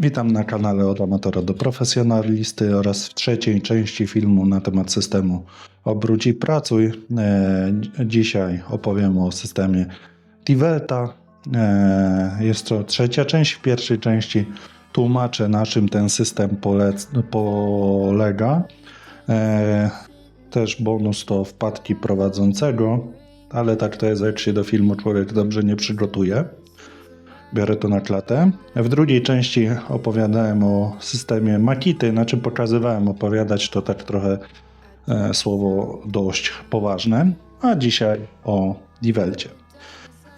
Witam na kanale od amatora do profesjonalisty oraz w trzeciej części filmu na temat systemu Obróć i Pracuj. E, dzisiaj opowiem o systemie Tivelta. E, jest to trzecia część. W pierwszej części tłumaczę na czym ten system polega. E, też bonus to wpadki prowadzącego, ale tak to jest, jak się do filmu człowiek dobrze nie przygotuje. Biorę to na klatę. W drugiej części opowiadałem o systemie Makity, znaczy pokazywałem opowiadać to tak trochę e, słowo dość poważne, a dzisiaj o Divelcie.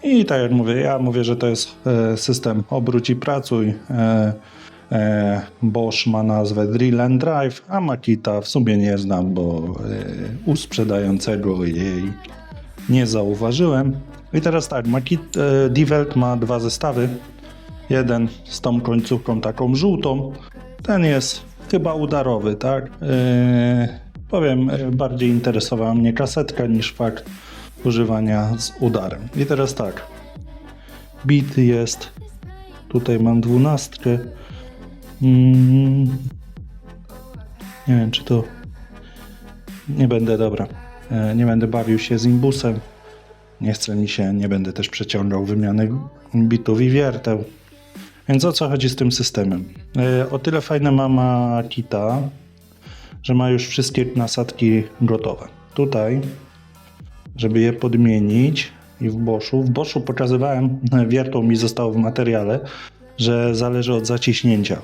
I tak jak mówię, ja mówię, że to jest e, system obróć i pracuj. E, e, Bosch ma nazwę Drill and Drive, a Makita w sumie nie znam, bo e, u sprzedającego jej nie zauważyłem. I teraz tak, Makit, e, Die Welt ma dwa zestawy. Jeden z tą końcówką taką żółtą. Ten jest chyba udarowy, tak? E, powiem, e, bardziej interesowała mnie kasetka niż fakt używania z udarem. I teraz tak. Bit jest. Tutaj mam dwunastkę. Mm, nie wiem, czy to. Nie będę, dobra. E, Nie będę bawił się z imbusem. Nie chce mi się, nie będę też przeciągał wymiany bitów i wierteł. Więc o co chodzi z tym systemem? E, O tyle fajne ma Makita, że ma już wszystkie nasadki gotowe. Tutaj, żeby je podmienić i w Boschu, w Boschu pokazywałem, wiertło mi zostało w materiale, że zależy od zaciśnięcia.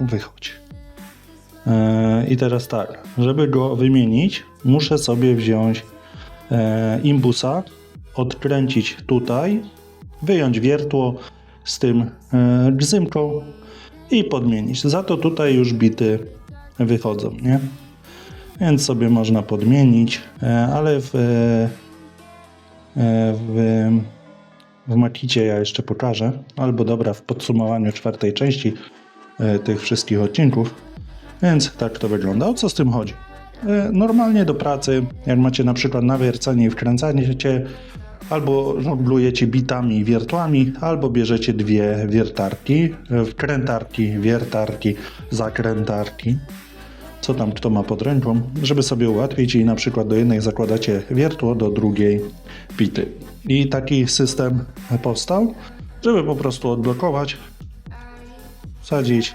Wychodź. E, I teraz tak, żeby go wymienić, muszę sobie wziąć e, imbusa, odkręcić tutaj, wyjąć wiertło z tym e, gzymką i podmienić. Za to tutaj już bity wychodzą, nie? Więc sobie można podmienić, e, ale w, e, w, w Makicie ja jeszcze pokażę, albo dobra, w podsumowaniu czwartej części tych wszystkich odcinków. Więc tak to wygląda. O co z tym chodzi? Normalnie do pracy, jak macie na przykład nawiercanie i wkręcanie albo żonglujecie bitami i wiertłami, albo bierzecie dwie wiertarki, e, wkrętarki, wiertarki, zakrętarki, co tam kto ma pod ręką, żeby sobie ułatwić i na przykład do jednej zakładacie wiertło, do drugiej bity. I taki system powstał, żeby po prostu odblokować, wsadzić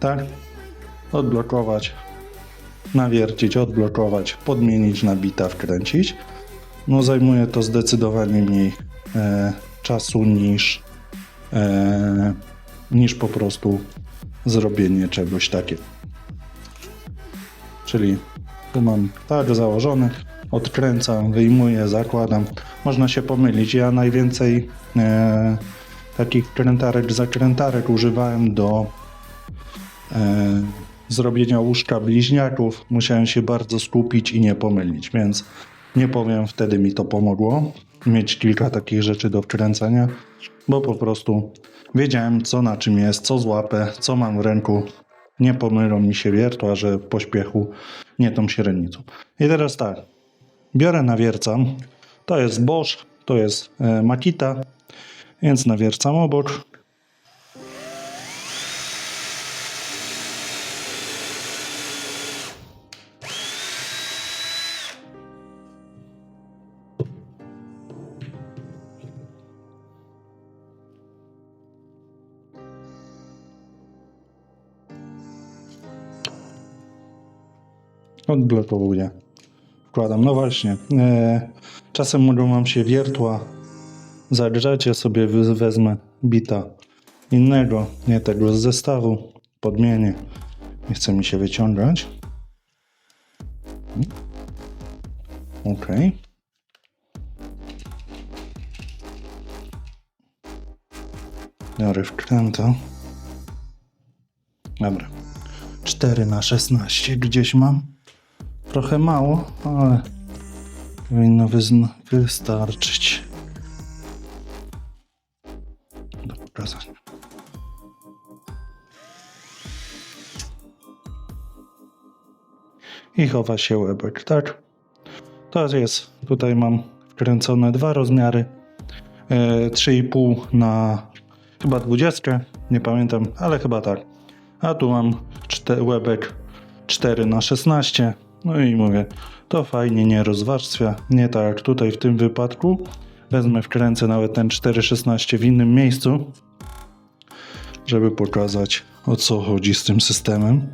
tak? Odblokować, nawiercić, odblokować, podmienić na bita, wkręcić. No zajmuje to zdecydowanie mniej e, czasu niż, e, niż po prostu zrobienie czegoś takiego. Czyli tu mam tak założony, odkręcam, wyjmuję, zakładam. Można się pomylić. Ja najwięcej e, takich krętarek, zakrętarek używałem do e, zrobienia łóżka bliźniaków, musiałem się bardzo skupić i nie pomylić, więc nie powiem, wtedy mi to pomogło mieć kilka takich rzeczy do wkręcania, bo po prostu wiedziałem, co na czym jest, co złapę, co mam w ręku. Nie pomylą mi się wiertła, że w pośpiechu nie tą średnicą. I teraz tak, biorę nawiercam. To jest Bosch, to jest e, Makita, więc nawiercam obok. Odblokowuję. Wkładam. No właśnie. E, czasem mogą wam się wiertła zagrzać. Ja sobie wezmę bita innego, nie tego z zestawu. Podmienię. Nie chce mi się wyciągać. Ok. Biorę wkręta. Dobra. 4 na 16 gdzieś mam. Trochę mało, ale powinno wystarczyć. Do pokazania. I chowa się łebek, tak? To jest, tutaj mam wkręcone dwa rozmiary. E, 3,5 na chyba 20, nie pamiętam, ale chyba tak. A tu mam czte, łebek 4 na 16 no i mówię, to fajnie nie rozwarstwia, nie tak jak tutaj w tym wypadku. Wezmę, wkręcę nawet ten 4.16 w innym miejscu, żeby pokazać o co chodzi z tym systemem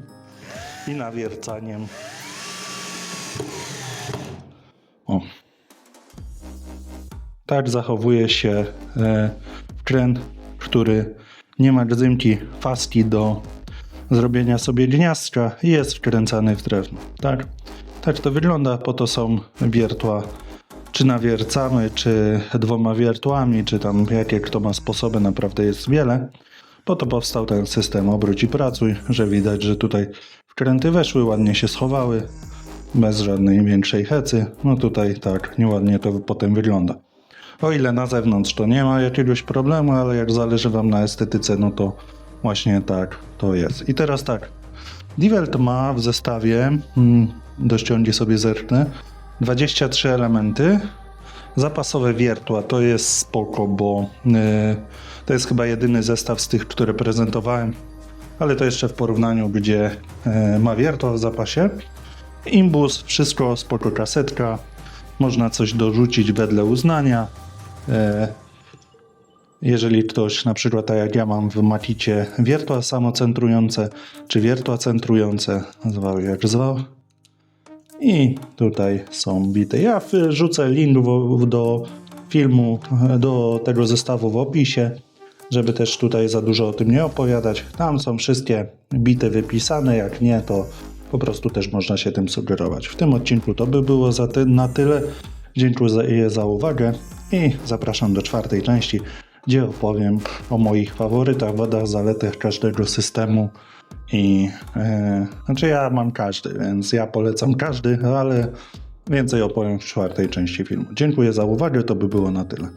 i nawiercaniem. O. Tak zachowuje się e, wkręt, który nie ma gzymki faski do zrobienia sobie gniazdka i jest wkręcany w drewno. Tak? tak to wygląda, po to są wiertła. Czy nawiercamy, czy dwoma wiertłami, czy tam jakie kto ma sposoby, naprawdę jest wiele. Po to powstał ten system obróć i pracuj, że widać, że tutaj wkręty weszły, ładnie się schowały, bez żadnej większej hecy. No tutaj tak, nieładnie to potem wygląda. O ile na zewnątrz to nie ma jakiegoś problemu, ale jak zależy Wam na estetyce, no to właśnie tak to jest. I teraz tak, Die Welt ma w zestawie, mm, dościągnie sobie zerknę, 23 elementy. Zapasowe wiertła to jest spoko, bo yy, to jest chyba jedyny zestaw z tych, które prezentowałem, ale to jeszcze w porównaniu, gdzie yy, ma wiertła w zapasie. Imbus, wszystko spoko kasetka, można coś dorzucić wedle uznania. Jeżeli ktoś, na przykład tak jak ja mam w Maticie wiertła samocentrujące, czy wiertła centrujące, zwał jak zwał. I tutaj są bite. Ja wrzucę link do filmu, do tego zestawu w opisie, żeby też tutaj za dużo o tym nie opowiadać. Tam są wszystkie bity wypisane, jak nie, to po prostu też można się tym sugerować. W tym odcinku to by było za ty- na tyle. Dziękuję za uwagę i zapraszam do czwartej części, gdzie opowiem o moich faworytach, wadach, zaletach każdego systemu. I e, znaczy ja mam każdy, więc ja polecam każdy, ale więcej opowiem w czwartej części filmu. Dziękuję za uwagę, to by było na tyle.